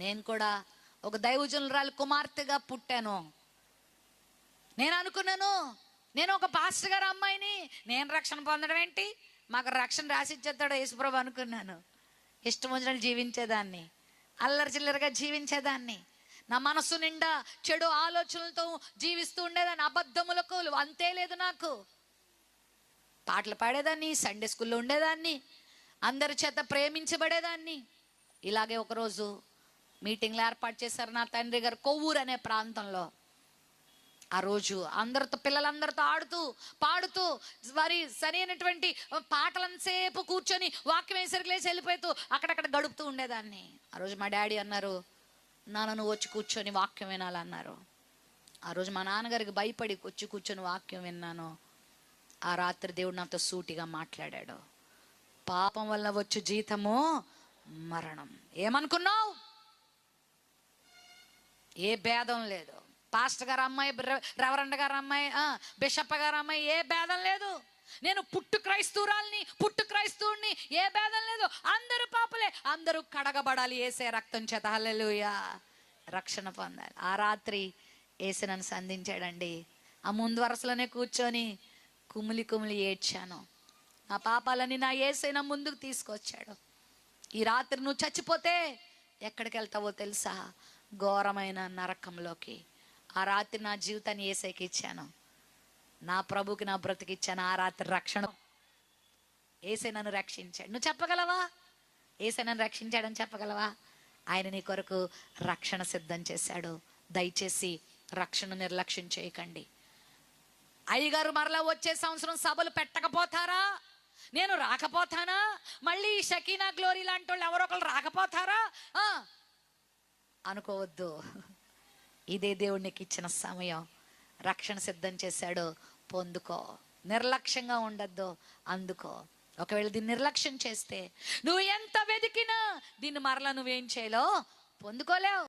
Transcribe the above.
నేను కూడా ఒక దైవజనురాలు కుమార్తెగా పుట్టాను. నేను అనుకున్నాను నేను ఒక పాస్టర్ గారు అమ్మాయిని నేను రక్షణ పొందడం ఏంటి? మాకు రక్షణ రాసిచ్చేస్తాడు యేసుప్రభు అనుకున్నాను. ఇష్టం వచ్చినట్టు జీవించేదాన్ని అల్లరి చిల్లరగా జీవించేదాన్ని. నా మనస్సు నిండా చెడు ఆలోచనలతో జీవిస్తూ ఉండేదాన్ని అబద్ధములకు అంతే లేదు నాకు. పాటలు పాడేదాన్ని సండే స్కూల్లో ఉండేదాన్ని అందరి చేత ప్రేమించబడేదాన్ని. ఇలాగే ఒకరోజు మీటింగ్లు ఏర్పాటు చేశారు నా తండ్రి గారు కొవ్వూరు అనే ప్రాంతంలో. ఆ రోజు అందరితో పిల్లలందరితో ఆడుతూ పాడుతూ వారి సరైనటువంటి పాటలంతసేపు కూర్చొని వాక్యం వేసరికి లేచి వెళ్ళిపోతూ అక్కడక్కడ గడుపుతూ ఉండేదాన్ని. ఆ రోజు మా డాడీ అన్నారు నాన్న నువ్వు వచ్చి కూర్చొని వాక్యం వినాలన్నారు. ఆ రోజు మా నాన్నగారికి భయపడి వచ్చి కూర్చొని వాక్యం విన్నాను. ఆ రాత్రి దేవుడు నాతో సూటిగా మాట్లాడాడు. పాపం వల్ల వచ్చు జీతము మరణం. ఏమనుకున్నావు? ఏ భేదం లేదు. పాస్టర్ గారు అమ్మాయి రెవరెండ్ గారు అమ్మాయి ఆ, బిషప్ గారు అమ్మాయి ఏ భేదం లేదు. నేను పుట్టు క్రైస్తవురాల్ని పుట్టు క్రైస్తవుడిని ఏ భేదం లేదు. అందరూ పాపలే. అందరూ కడగబడాలి. ఏసే రక్తం చేత. హల్లెలుయా. రక్షణ పొందాలి. ఆ రాత్రి ఏసే నన్ను సంధించాడండి. ఆ ముందు వరుసలోనే కూర్చొని కుమిలి కుమిలి ఏడ్చాను. నా పాపాలని నా ఏసై నా ముందుకు తీసుకొచ్చాడు. ఈ రాత్రి నువ్వు చచ్చిపోతే ఎక్కడికి వెళ్తావో తెలుసా? ఘోరమైన నరకంలోకి. ఆ రాత్రి నా జీవితాన్ని ఏసైకి ఇచ్చాను. నా ప్రభుకి నా బ్రతికి ఇచ్చాను. ఆ రాత్రి రక్షణ. ఏసై నన్ను రక్షించాడు. నువ్వు చెప్పగలవా? ఏసై నన్ను రక్షించాడని చెప్పగలవా? ఆయన నీ కొరకు రక్షణ సిద్ధం చేశాడు. దయచేసి రక్షణ నిర్లక్ష్యం చేయకండి. అయ్యగారు మరలా వచ్చే సంవత్సరం సభలు పెట్టకపోతారా? నేను రాకపోతానా? మళ్ళీ షకీనా గ్లోరీ లాంటి వాళ్ళు ఎవరో ఒకరు రాకపోతారా? అనుకోవద్దు. ఇదే దేవుడు నీకు ఇచ్చిన సమయం. రక్షణ సిద్ధం చేశాడు. పొందుకో. నిర్లక్ష్యంగా ఉండద్దు. అందుకో. ఒకవేళ దీన్ని నిర్లక్ష్యం చేస్తే నువ్వు ఎంత వెతికినా దీన్ని మరలా నువ్వేం చేయలో పొందుకోలేవు.